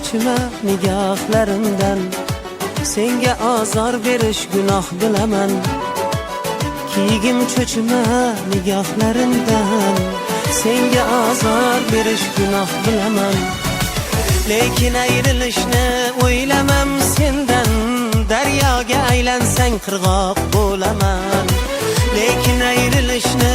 cho'chima nigohlarimdan senga ozor berish gunoh bilaman kiygim cho'chima nigohlarimdan senga ozor berish gunoh bilaman lekin ayrilishni o'ylamam sendan daryoga aylansang qirg'oq bo'laman lekin ayrilishni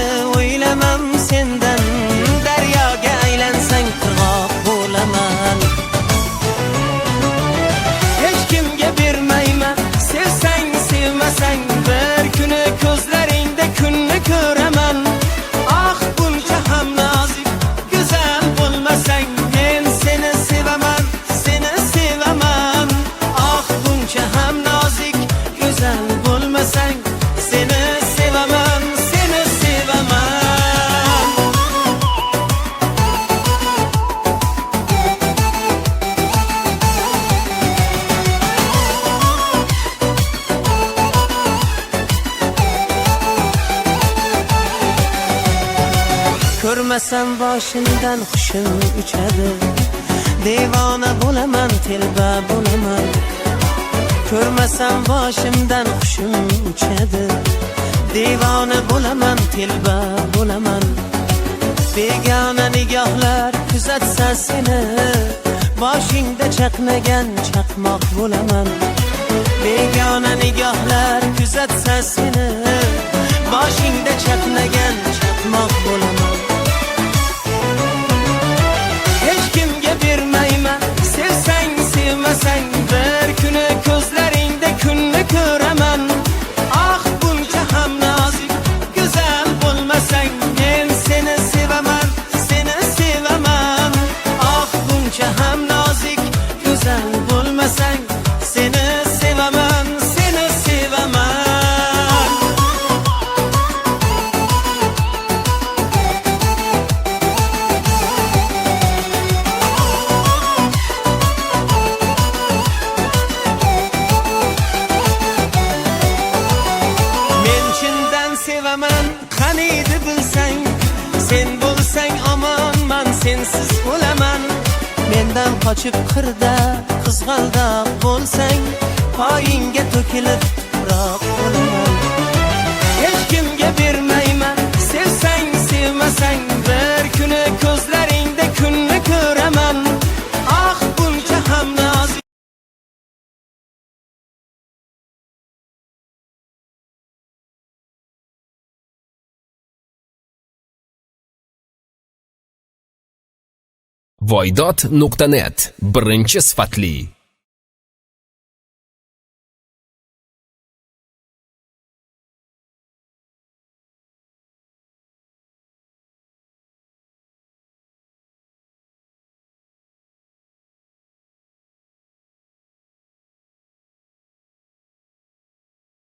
Ko'rmasam boshimdan hushim uchadi Devona bo'laman, telba bo'laman Ko'rmasam boshimdan hushim uchadi Devona bo'laman, telba bo'laman Begona nigohlar kuzatsa seni Boshingda chaqnagan chaqmoq bo'laman Begona nigohlar kuzatsa seni bo'lmasang seni sevaman seni sevaman Men chindan sevaman qaniydi bilsang sen bo'lsang omonman sensiz o'laman mendan qochib qirda qizg'aldoq bo'lsang poyingga to'kilib voydot birinchi sifatli